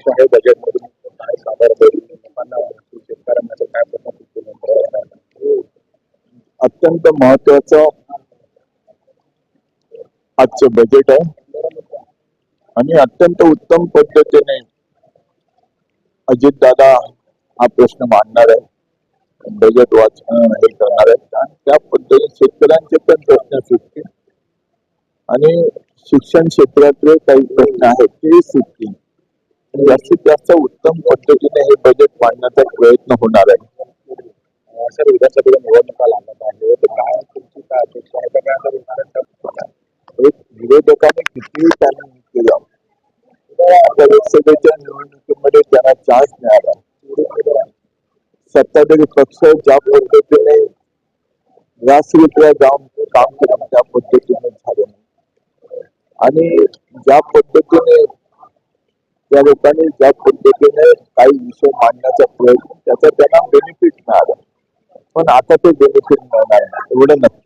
अपेक्षा आहे बजेटमधून काय सादर होईल अत्यंत महत्वाचं आजचं बजेट आहे. आणि अत्यंत उत्तम पद्धतीने अजितदादा हा प्रश्न मांडणार आहे. बजेट वाच हे करणार आहेत. आणि त्या पद्धतीने शेतकऱ्यांचे पण प्रश्न सुटतील. आणि शिक्षण क्षेत्रातले काही प्रश्न आहेत ते सुटतील. जास्तीत जास्त उत्तम पद्धतीने हे बजेट मांडण्याचा प्रयत्न होणार आहे. सर विधानसभेला निवडणुका लागत आहे तर काय तुमची काय अपेक्षा आहे? का काय एक विरोधकाने कितीही त्यांना केलं आता लोकसभेच्या निवडणुकीमध्ये त्यांना चान्स मिळाला. सत्ताधारी पक्ष ज्या पद्धतीने रासरित्या जाऊन काम करून त्या पद्धतीने झाले. नाही आणि ज्या पद्धतीने त्या लोकांनी ज्या पद्धतीने काही विषय मांडण्याचा प्रयत्न त्याचा त्यांना बेनिफिट मिळाला. पण आता ते बेनिफिट मिळणार नाही. एवढं नक्की